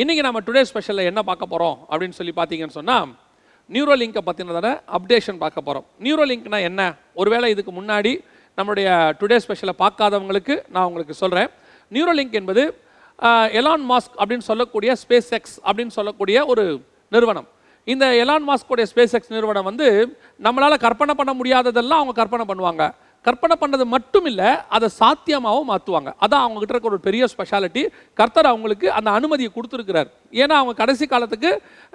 இன்றைக்கி நம்ம டுடே ஸ்பெஷலில் என்ன பார்க்க போகிறோம் அப்படின்னு சொல்லி பார்த்தீங்கன்னு சொன்னால் நியூரோ லிங்கை பற்றினதான அப்டேஷன் பார்க்க போகிறோம் நியூரோ லிங்க்னா என்ன? ஒருவேளை இதுக்கு முன்னாடி நம்மளுடைய டுடே ஸ்பெஷலை பார்க்காதவங்களுக்கு நான் உங்களுக்கு சொல்கிறேன் நியூரோ லிங்க் என்பது எலான் மாஸ்க் அப்படின்னு சொல்லக்கூடிய ஸ்பேஸ் எக்ஸ் அப்படின்னு சொல்லக்கூடிய ஒரு நிறுவனம். இந்த எலான் மாஸ்கோடைய ஸ்பேஸ் எக்ஸ் நிறுவனம் வந்து நம்மளால் கற்பனை பண்ண முடியாததெல்லாம் அவங்க கற்பனை பண்ணுவாங்க. கற்பனை பண்ணது மட்டும் இல்லை அதை சாத்தியமாகவும் மாற்றுவாங்க அதான் அவங்கக்கிட்ட இருக்க இருக்கிற ஒரு பெரிய ஸ்பெஷாலிட்டி கர்த்தர் அவங்களுக்கு அந்த அனுமதியை கொடுத்துருக்கிறார். ஏன்னா அவங்க கடைசி காலத்துக்கு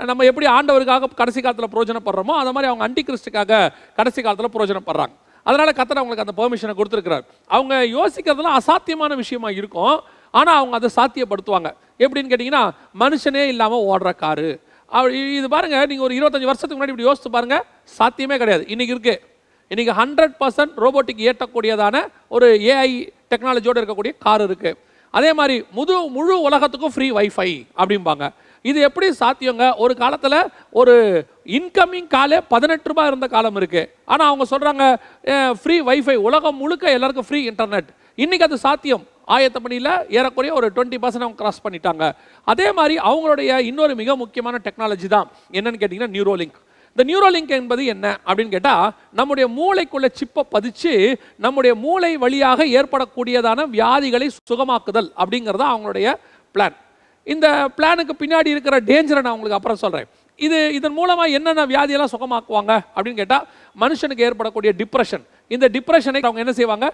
நம்ம எப்படி ஆண்டவருக்காக கடைசி காலத்தில் பிரோஜனப்படுறோமோ அந்த மாதிரி அவங்க அண்டி கிறிஸ்டுக்காக கடைசி காலத்தில் பிரோஜனப்படுறாங்க. அதனால் கர்த்தர் அவங்களுக்கு அந்த பெர்மிஷனை கொடுத்துருக்கிறார். அவங்க யோசிக்கிறதுலாம் அசாத்தியமான விஷயமா இருக்கும். ஆனால் அவங்க அதை சாத்தியப்படுத்துவாங்க. எப்படின்னு கேட்டிங்கன்னா மனுஷனே இல்லாமல் ஓடுற காரு. இது பாருங்கள் நீங்கள் ஒரு இருபத்தஞ்சி வருஷத்துக்கு முன்னாடி இப்படி யோசித்து பாருங்கள் சாத்தியமே கிடையாது. இன்றைக்கி இருக்குது இன்றைக்கி ஹண்ட்ரட் பர்சன்ட் ரோபோட்டிக் ஏற்றக்கூடியதான ஒரு ஏஐ டெக்னாலஜியோடு இருக்கக்கூடிய கார் இருக்குது அதே மாதிரி முது முழு உலகத்துக்கும் ஃப்ரீ வைஃபை அப்படிம்பாங்க. இது எப்படி சாத்தியங்க? ஒரு காலத்தில் ஒரு இன்கமிங் காலே பதினெட்டு ரூபாய் இருந்த காலம் இருக்குது ஆனால் அவங்க சொல்கிறாங்க ஃப்ரீ வைஃபை உலகம் முழுக்க எல்லாருக்கும் ஃப்ரீ இன்டர்நெட் இன்றைக்கி அது சாத்தியம். ஆயத்த பணியில் ஏறக்குறைய ஒரு டுவெண்ட்டி பர்சன்ட் அவங்க கிராஸ் பண்ணிட்டாங்க. அதே மாதிரி அவங்களுடைய இன்னொரு மிக முக்கியமான டெக்னாலஜி தான். என்னன்னு கேட்டிங்கன்னா நியூரோலிங்க் இந்த நியூரோலிங்க் என்பது என்ன அப்படின்னு கேட்டால் நம்முடைய மூளைக்குள்ள சிப்பை பதிச்சு நம்முடைய மூளை வழியாக ஏற்படக்கூடியதான வியாதிகளை சுகமாக்குதல் அப்படிங்கிறது தான் அவங்களுடைய பிளான் இந்த பிளானுக்கு பின்னாடி இருக்கிற டேஞ்சரை நான் உங்களுக்கு அப்புறம் சொல்கிறேன் இது இதன் மூலமாக என்னென்ன வியாதியெல்லாம் சுகமாக்குவாங்க அப்படின்னு கேட்டால் மனுஷனுக்கு ஏற்படக்கூடிய டிப்ரெஷன் இந்த டிப்ரெஷனை அவங்க என்ன செய்வாங்க?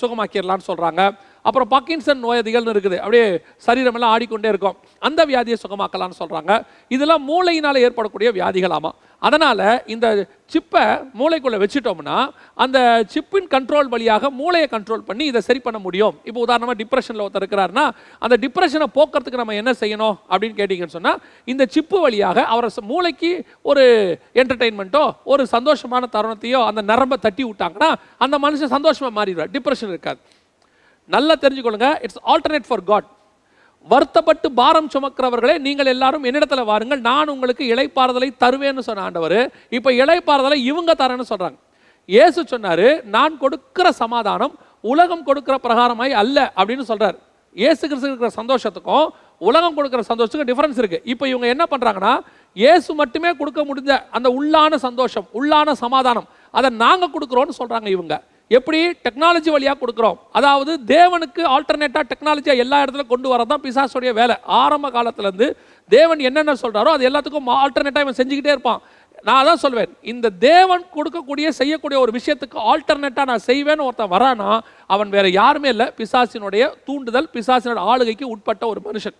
சுகமாக்கிடலான்னு சொல்கிறாங்க அப்புறம் பக்கின்சன் நோயதிகள்னு இருக்குது. அப்படியே சரீரமெல்லாம் ஆடிக்கொண்டே இருக்கும். அந்த வியாதியை சுகமாக்கலாம்னு சொல்கிறாங்க இதெல்லாம் மூளையினால் ஏற்படக்கூடிய வியாதிகளாமா. அதனால் இந்த சிப்பை மூளைக்குள்ளே வச்சுட்டோம்னா அந்த சிப்பின் கண்ட்ரோல் வழியாக மூளையை கண்ட்ரோல் பண்ணி இதை சரி பண்ண முடியும். இப்போ உதாரணமாக டிப்ரெஷனில் ஒருத்தர் இருக்கிறாருன்னா அந்த டிப்ரெஷனை போக்குறதுக்கு நம்ம என்ன செய்யணும் அப்படின்னு கேட்டிங்கன்னு சொன்னால் இந்த சிப்பு வழியாக அவரை மூளைக்கு ஒரு என்டர்டெயின்மெண்ட்டோ ஒரு சந்தோஷமான தருணத்தையோ அந்த நரம்பை தட்டி விட்டாங்கன்னா அந்த மனுஷன் சந்தோஷமாக மாறிடுவார். டிப்ரெஷன் இருக்காது. நல்லா தெரிஞ்சுக்கொள்ளுங்க. இட்ஸ் ஆல்டர்னேட் ஃபார் காட் வருத்தப்பட்டு பாரம் சுமக்கிறவர்களே நீங்கள் எல்லாரும் என்னிடத்தில் வாருங்கள் நான் உங்களுக்கு இலைப்பாறுதலை தருவேன்னு சொன்ன ஆண்டவர் இப்போ இலைப்பாறுதலை இவங்க தரேன்னு சொல்கிறாங்க இயேசு சொன்னார் நான் கொடுக்கிற சமாதானம் உலகம் கொடுக்கிற பிரகாரமாய் அல்ல அப்படின்னு சொல்கிறார் இயேசு கிறிஸ்து இருக்கிற சந்தோஷத்துக்கும் உலகம் கொடுக்குற சந்தோஷத்துக்கும் டிஃப்ரென்ஸ் இருக்குது இப்போ இவங்க என்ன பண்ணுறாங்கன்னா இயேசு மட்டுமே கொடுக்க முடிஞ்ச அந்த உள்ளான சந்தோஷம் உள்ளான சமாதானம் அதை நாங்கள் கொடுக்குறோன்னு சொல்கிறாங்க இவங்க. எப்படி டெக்னாலஜி வழியாக கொடுக்குறோம்? அதாவது தேவனுக்கு ஆல்டர்னேட்டாக டெக்னாலஜியாக எல்லா இடத்துல கொண்டு வரதான் பிசாசுடைய வேலை. ஆரம்ப காலத்துலேருந்து தேவன் என்னென்ன சொல்கிறாரோ அது எல்லாத்துக்கும் ஆல்டர்னேட்டாக இவன் செஞ்சுக்கிட்டே இருப்பான். நான் தான் சொல்வேன். இந்த தேவன் கொடுக்கக்கூடிய செய்யக்கூடிய ஒரு விஷயத்துக்கு ஆல்டர்னேட்டாக நான் செய்வேன்னு ஒருத்தன் வரானா அவன் வேறு யாருமே இல்லை. பிசாசினுடைய தூண்டுதல் பிசாசினோட ஆளுகைக்கு உட்பட்ட ஒரு மனுஷன்.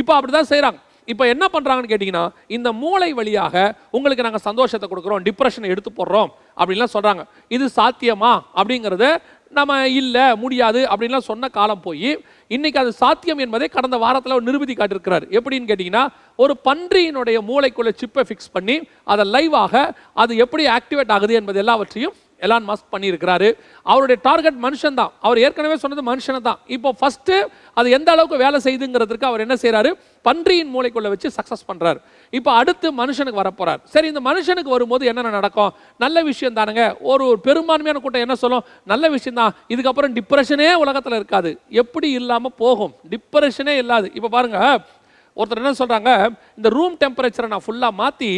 இப்போ அப்படி தான் செய்கிறாங்க இப்போ என்ன பண்ணுறாங்கன்னு கேட்டிங்கன்னா இந்த மூளை வழியாக உங்களுக்கு நாங்கள் சந்தோஷத்தை கொடுக்குறோம் டிப்ரெஷனை எடுத்து போடுறோம் அப்படின்லாம் சொல்கிறாங்க இது சாத்தியமா? அப்படிங்கிறத நம்ம இல்லை முடியாது அப்படின்லாம் சொன்ன காலம் போய் இன்னைக்கு அது சாத்தியம் என்பதை கடந்த வாரத்தில் ஒரு நிரூபித்து காட்டியிருக்கிறார். எப்படின்னு கேட்டிங்கன்னா ஒரு பன்றியினுடைய மூளைக்குள்ளே சிப்பை ஃபிக்ஸ் பண்ணி அதை லைவாக அது எப்படி ஆக்டிவேட் ஆகுது என்பது எல்லாவற்றையும் எலான் மஸ்க் பண்ணியிருக்கிறாரு. அவருடைய டார்கெட் மனுஷன் தான் அவர் ஏற்கனவே சொன்னது மனுஷனை தான் இப்போ ஃபஸ்ட்டு அது எந்த அளவுக்கு வேலை செய்யுதுங்கிறதுக்கு அவர் என்ன செய்கிறாரு பன்றியின் மூளைக்குள்ள வச்சு சக்ஸஸ் பண்ணுறாரு இப்போ அடுத்து மனுஷனுக்கு வரப்போகிறார் சரி இந்த மனுஷனுக்கு வரும்போது என்னென்ன நடக்கும்? நல்ல விஷயம் தானுங்க. ஒரு ஒரு பெரும்பான்மையான கூட்டம் என்ன சொல்லும்? நல்ல விஷயம் தான். இதுக்கப்புறம் டிப்ரெஷனே உலகத்தில் இருக்காது. எப்படி இல்லாமல் போகும்? டிப்ரெஷனே இல்லாது. இப்போ பாருங்க ஒருத்தர் என்ன சொல்கிறாங்க இந்த ரூம் டெம்பரேச்சரை நான் ஃபுல்லாக மாற்றி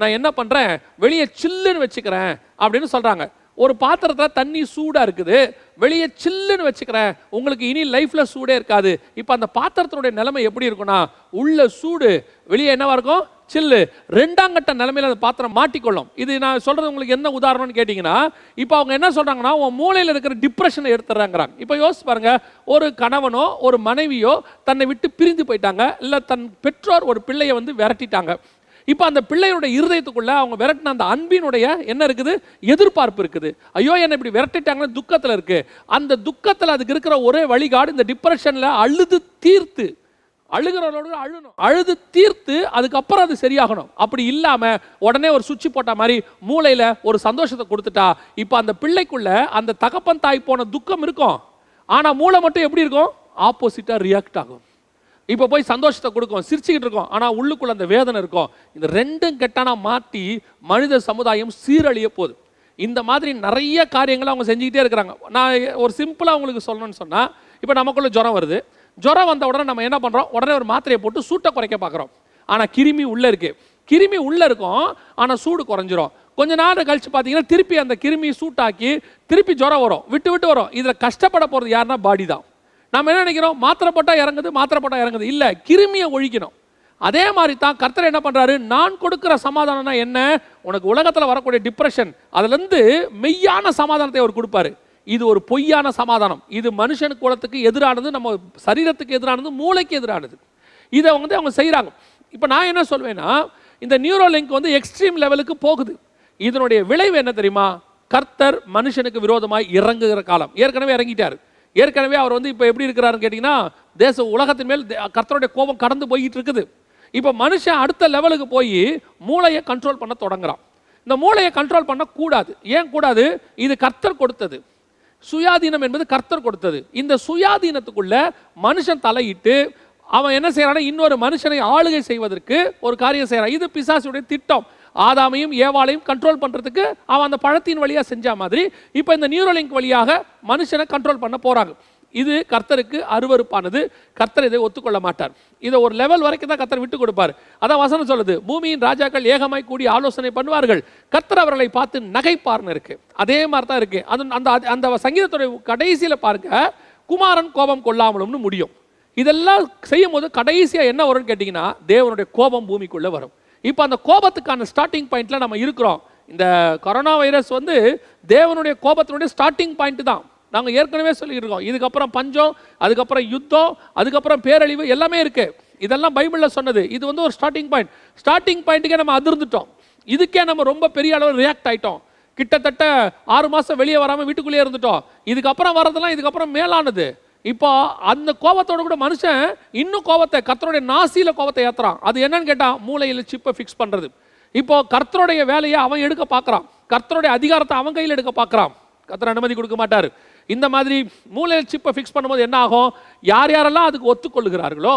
நான் என்ன பண்ணுறேன் வெளியே சில்லுன்னு வச்சுக்கிறேன் அப்படின்னு சொல்கிறாங்க ஒரு பாத்திரத்தில் தண்ணி சூடாக இருக்குது வெளியே சில்லுன்னு வச்சுக்கிறேன். உங்களுக்கு இனி லைஃப்பில் சூடே இருக்காது. இப்போ அந்த பாத்திரத்தினுடைய நிலைமை எப்படி இருக்கும்னா உள்ள சூடு வெளியே என்னவாக இருக்கும்? சில்லு. ரெண்டாம் கட்ட நிலைமையில அந்த பாத்திரம் மாட்டிக்கொள்ளும். இது நான் சொல்கிறது உங்களுக்கு என்ன உதாரணம்னு கேட்டிங்கன்னா இப்போ அவங்க என்ன சொல்கிறாங்கன்னா உன் மூளையில் இருக்கிற டிப்ரெஷனை எடுத்துறாங்கிறாங்க இப்போ யோசிச்சு பாருங்க ஒரு கணவனோ ஒரு மனைவியோ தன்னை விட்டு பிரிந்து போயிட்டாங்க இல்லை தன் பெற்றோர் ஒரு பிள்ளையை வந்து விரட்டிட்டாங்க. இப்போ அந்த பிள்ளையோட இருதயத்துக்குள்ளே அவங்க விரட்டின அந்த அன்பினுடைய என்ன இருக்குது? எதிர்பார்ப்பு இருக்குது. ஐயோ என்னை இப்படி விரட்டிட்டாங்கன்னு துக்கத்தில் இருக்குது அந்த துக்கத்தில் அதுக்கு இருக்கிற ஒரே வழிகாடு இந்த டிப்ரெஷனில் அழுது தீர்த்து. அழுகிறவரோட அழுணும் அழுது தீர்த்து அதுக்கப்புறம் அது சரியாகணும். அப்படி இல்லாமல் உடனே ஒரு சுவிட்ச் போட்ட மாதிரி மூளையில் ஒரு சந்தோஷத்தை கொடுத்துட்டா இப்போ அந்த பிள்ளைக்குள்ள அந்த தகப்பன் தாய் போன துக்கம் இருக்கும். ஆனால் மூளை மட்டும் எப்படி இருக்கும்? ஆப்போசிட்டாக ரியாக்ட் ஆகும். இப்போ போய் சந்தோஷத்தை கொடுக்கும் சிரிச்சுக்கிட்டு இருக்கோம். ஆனால் உள்ளுக்குள்ள அந்த வேதனை இருக்கும். இந்த ரெண்டும் கெட்டானா மாற்றி மனித சமுதாயம் சீரழிய போகுது. இந்த மாதிரி நிறைய காரியங்களை அவங்க செஞ்சுக்கிட்டே இருக்கிறாங்க. நான் ஒரு சிம்பிளாக உங்களுக்கு சொல்லணும்னு சொன்னால் இப்போ நமக்குள்ள ஜுரம் வருது. ஜுரம் வந்த உடனே நம்ம என்ன பண்ணுறோம் உடனே ஒரு மாத்திரையை போட்டு சூட்டை குறைக்க பார்க்குறோம் ஆனால் கிருமி உள்ளே இருக்குது கிருமி உள்ளே இருக்கும் ஆனால் சூடு குறைஞ்சிரும். கொஞ்ச நேரம் கழித்து பார்த்தீங்கன்னா திருப்பி அந்த கிருமி சூட்டாக்கி திருப்பி ஜுரம் வரும். விட்டு விட்டு வரும். இதில் கஷ்டப்பட போகிறது யாருன்னா பாடி தான் நம்ம என்ன நினைக்கிறோம்? மாத்திரை போட்டால் இறங்குது மாத்திரை போட்டால் இறங்குது. இல்லை கிருமியை ஒழிக்கணும். அதே மாதிரி தான் கர்த்தர் என்ன பண்ணுறாரு நான் கொடுக்குற சமாதானம்னா என்ன? உனக்கு உலகத்தில் வரக்கூடிய டிப்ரெஷன் அதுலேருந்து மெய்யான சமாதானத்தை அவர் கொடுப்பாரு. இது ஒரு பொய்யான சமாதானம். இது மனுஷன் குலத்துக்கு எதிரானது நம்ம சரீரத்துக்கு எதிரானது மூளைக்கு எதிரானது. இதை வந்து அவங்க செய்கிறாங்க இப்போ நான் என்ன சொல்வேன்னா இந்த நியூரோ லிங்க் வந்து எக்ஸ்ட்ரீம் லெவலுக்கு போகுது. இதனுடைய விளைவு என்ன தெரியுமா? கர்த்தர் மனுஷனுக்கு விரோதமாய் இறங்குகிற காலம். ஏற்கனவே இறங்கிட்டார். ஏற்கனவே அவர் வந்து இப்போ எப்படி இருக்கிறாருன்னு கேட்டிங்கன்னா தேச உலகத்தின் மேல் தே- கர்த்தருடைய கோபம் கடந்து போயிட்டு இருக்குது இப்போ மனுஷன் அடுத்த லெவலுக்கு போய் மூளையை கண்ட்ரோல் பண்ண தொடங்குறான். இந்த மூளையை கண்ட்ரோல் பண்ணக்கூடாது. ஏன் கூடாது? இது கர்த்தர் கொடுத்தது. சுயாதீனம் என்பது கர்த்தர் கொடுத்தது. இந்த சுயாதீனத்துக்குள்ள மனுஷன் தலையிட்டு அவன் என்ன செய்யறான்னா இன்னொரு மனுஷனை ஆளுகை செய்வதற்கு ஒரு காரியம் செய்யறான் இது பிசாசுடைய திட்டம். ஆதாமையும் ஏவாளையும் கண்ட்ரோல் பண்ணுறதுக்கு அவன் அந்த பழத்தின் வழியாக செஞ்ச மாதிரி இப்போ இந்த நியூரோலிங்க் வழியாக மனுஷனை கண்ட்ரோல் பண்ண போகிறாங்க இது கர்த்தருக்கு அருவருப்பானது. கர்த்தர் இதை ஒத்துக்கொள்ள மாட்டார். இதை ஒரு லெவல் வரைக்கும் தான் கர்த்தர் விட்டு கொடுப்பார். அதான் வசனம் சொல்லுது. பூமியின் ராஜாக்கள் ஏகமாய் கூடி ஆலோசனை பண்ணுவார்கள். கர்த்தர் அவர்களை பார்த்து நகைப்பார்னு இருக்கு. அதே மாதிரி தான் இருக்கு. அது அந்த அந்த சங்கீதத்துடைய கடைசியில் பாருங்க. குமாரன் கோபம் கொள்ளாமலும்னு முடியும். இதெல்லாம் செய்யும் போது கடைசியாக என்ன வரும்னு கேட்டிங்கன்னா தேவனுடைய கோபம் பூமிக்குள்ளே வரும். இப்போ அந்த கோபத்துக்கான ஸ்டார்டிங் பாயிண்ட்ல நம்ம இருக்கிறோம். இந்த கொரோனா வைரஸ் வந்து தேவனுடைய கோபத்தினுடைய ஸ்டார்டிங் பாயிண்ட் தான். நாங்கள் ஏற்கனவே சொல்லியிருக்கோம். இதுக்கப்புறம் பஞ்சம் அதுக்கப்புறம் யுத்தம் அதுக்கப்புறம் பேரழிவு எல்லாமே இருக்கு. இதெல்லாம் பைபிளில் சொன்னது. இது வந்து ஒரு ஸ்டார்டிங் பாயிண்ட் ஸ்டார்டிங் பாயிண்ட்டுக்கே நம்ம அதிர்ந்துட்டோம். இதுக்கே நம்ம ரொம்ப பெரிய அளவில் ரியாக்ட் ஆயிட்டோம். கிட்டத்தட்ட ஆறு மாதம் வெளியே வராமல் வீட்டுக்குள்ளேயே இருந்துட்டோம். இதுக்கப்புறம் வரதெல்லாம் இதுக்கப்புறம் மேலானது. இப்போ அந்த கோபத்தோட கூட மனுஷன் இன்னும் கோபத்தை கர்த்தருடைய நாசியில் கோபத்தை ஏற்றுறான் அது என்னன்னு கேட்டால் மூளையில் சிப்பை ஃபிக்ஸ் பண்ணுறது இப்போ கர்த்தருடைய வேலையை அவன் எடுக்க பார்க்குறான். கர்த்தருடைய அதிகாரத்தை அவன் கையில் எடுக்க பார்க்குறான். கர்த்தர் அனுமதி கொடுக்க மாட்டார். இந்த மாதிரி மூளையில் சிப்பை ஃபிக்ஸ் பண்ணும்போது என்ன ஆகும்? யார் யாரெல்லாம் அதுக்கு ஒத்துக்கொள்ளுகிறார்களோ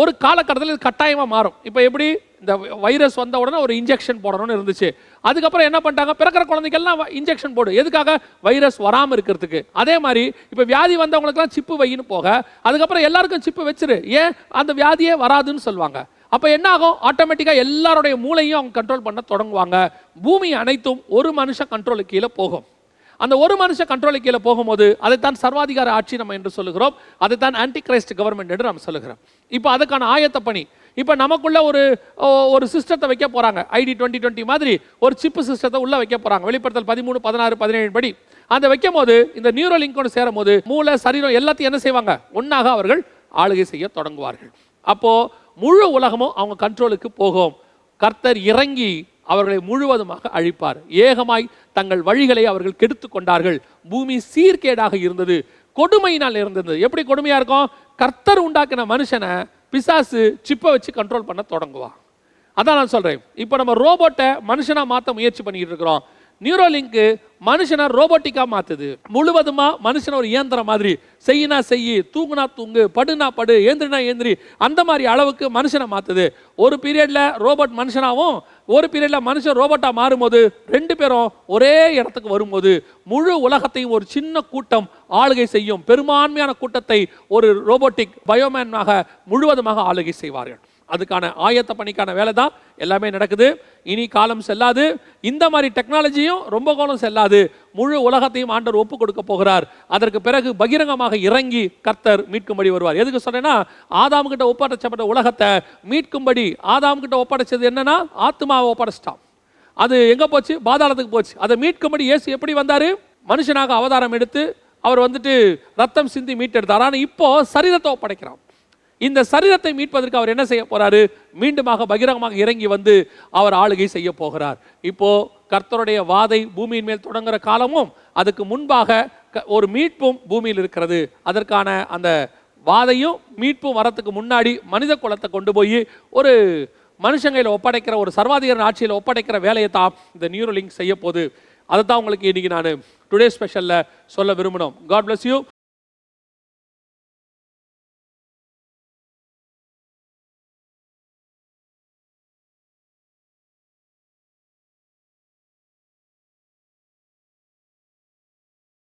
ஒரு காலகட்டத்தில் இது கட்டாயமாக மாறும். இப்போ எப்படி? இந்த வைரஸ் வந்த உடனே ஒரு இன்ஜெக்ஷன் போடணும்னு இருந்துச்சு. அதுக்கப்புறம் என்ன பண்ணிட்டாங்க? பிறக்கிற குழந்தைக்கெல்லாம் இன்ஜெக்ஷன் போடு. எதுக்காக? வைரஸ் வராமல் இருக்கிறதுக்கு. அதே மாதிரி இப்போ வியாதி வந்தவங்களுக்குலாம் சிப்பு வையின்னு போக அதுக்கப்புறம் எல்லாருக்கும் சிப்பு வச்சிரு. ஏன்? அந்த வியாதியே வராதுன்னு சொல்லுவாங்க. அப்போ என்ன ஆகும்? ஆட்டோமேட்டிக்காக எல்லாருடைய மூளையும் அவங்க கண்ட்ரோல் பண்ண தொடங்குவாங்க. பூமி அனைத்தும் ஒரு மனுஷன் கண்ட்ரோலுக்கு கீழே போகும். அந்த ஒரு மனுஷன் கண்ட்ரோலுக்கு கீழே போகும்போது அதைத்தான் சர்வாதிகார ஆட்சி நம்ம என்று சொல்லுகிறோம். அதைத்தான் ஆன்டி கிரைஸ்ட் கவர்மெண்ட் என்று நம்ம சொல்லுகிறோம். இப்போ அதுக்கான ஆயத்த பணி. இப்போ நமக்குள்ள ஒரு ஒரு சிஸ்டத்தை வைக்க போகிறாங்க ஐடி டுவெண்ட்டி டுவெண்ட்டி மாதிரி ஒரு சிப்பு சிஸ்டத்தை உள்ளே வைக்க போகிறாங்க வெளிப்படுத்தல் பதிமூணு பதினாறு பதினேழு படி. அந்த வைக்கும் போது இந்த நியூரோ லிங்கோடு சேரும் போது மூளை சரீரம் எல்லாத்தையும் என்ன செய்வாங்க? ஒன்றாக அவர்கள் ஆளுகை செய்ய தொடங்குவார்கள். அப்போது முழு உலகமும் அவங்க கண்ட்ரோலுக்கு போகும். கர்த்தர் இறங்கி அவர்களை முழுவதுமாக அழிப்பார். ஏகமாய் தங்கள் வழிகளை அவர்கள் கெடுத்து கொண்டார்கள். பூமி சீர்கேடாக இருந்தது. கொடுமையினால் இருந்தது எப்படி கொடுமையாக இருக்கும்? கர்த்தர் உண்டாக்கின மனுஷனை பிசாசு சிப்பை வச்சு கண்ட்ரோல் பண்ண தொடங்குவான். அதான் நான் சொல்கிறேன் இப்போ நம்ம ரோபோட்டை மனுஷனாக மாற்ற முயற்சி பண்ணிக்கிட்டு இருக்கிறோம். நியூரோலிங்க்கு மனுஷனை ரோபோட்டிக்காக மாற்றுது முழுவதுமாக மனுஷனை ஒரு இயந்திரம் மாதிரி. செய்யினா செய்யி தூங்குனா தூங்கு படுனா படு ஏந்திரினா ஏந்திரி அந்த மாதிரி அளவுக்கு மனுஷனை மாற்றுது ஒரு பீரியடில் ரோபோட் மனுஷனாகவும் ஒரு பீரியடில் மனுஷன் ரோபோட்டாக மாறும்போது ரெண்டு பேரும் ஒரே இடத்துக்கு வரும்போது முழு உலகத்தையும் ஒரு சின்ன கூட்டம் ஆளுகை செய்யும். பெரும்பான்மையான கூட்டத்தை ஒரு ரோபோட்டிக் பயோமேனாக முழுவதுமாக ஆளுகை செய்வார்கள். அதுக்கான ஆயத்த பணிக்கான வேலை தான் எல்லாமே நடக்குது. இனி காலம் செல்லாது. இந்த மாதிரி டெக்னாலஜியும் ரொம்ப காலம் செல்லாது. முழு உலகத்தையும் ஆண்டவர் ஒப்பு கொடுக்க போகிறார். அதற்கு பிறகு பகிரங்கமாக இறங்கி கர்த்தர் மீட்கும்படி வருவார். எதுக்கு சொன்னேன்னா ஆதாம்கிட்ட ஒப்படைச்சப்பட்ட உலகத்தை மீட்கும்படி ஆதாம்கிட்ட ஒப்படைச்சது என்னன்னா ஆத்மாவை ஒப்படைச்சிட்டான். அது எங்கே போச்சு? பாதாளத்துக்கு போச்சு. அதை மீட்கும்படி இயேசு எப்படி வந்தார்? மனுஷனாக அவதாரம் எடுத்து அவர் வந்துட்டு ரத்தம் சிந்தி மீட்டெடுத்தார். ஆனால் இப்போ சரீரத்தை ஒப்படைக்கிறான். இந்த சரீரத்தை மீட்பதற்கு அவர் என்ன செய்ய போறாரு? மீண்டுமாக பகிரங்கமாக இறங்கி வந்து அவர் ஆளுகை செய்ய போகிறார். இப்போ கர்த்தருடைய வாதை பூமியின் மேல் தொடங்குற காலமும் அதுக்கு முன்பாக க- ஒரு மீட்பும் பூமியில் இருக்கிறது. அதற்கான அந்த வாதையும் மீட்பும் வரத்துக்கு முன்னாடி மனித குலத்தை கொண்டு போய் ஒரு மனுஷங்கையில் ஒப்படைக்கிற ஒரு சர்வாதிகாரன் ஆட்சியில் ஒப்படைக்கிற வேலையை தான் இந்த நியூரோலிங் செய்ய போகுது. அதை தான் உங்களுக்கு இன்னைக்கு நான் டுடே ஸ்பெஷலில் சொல்ல விரும்பணும் காட் பிளஸ் யூ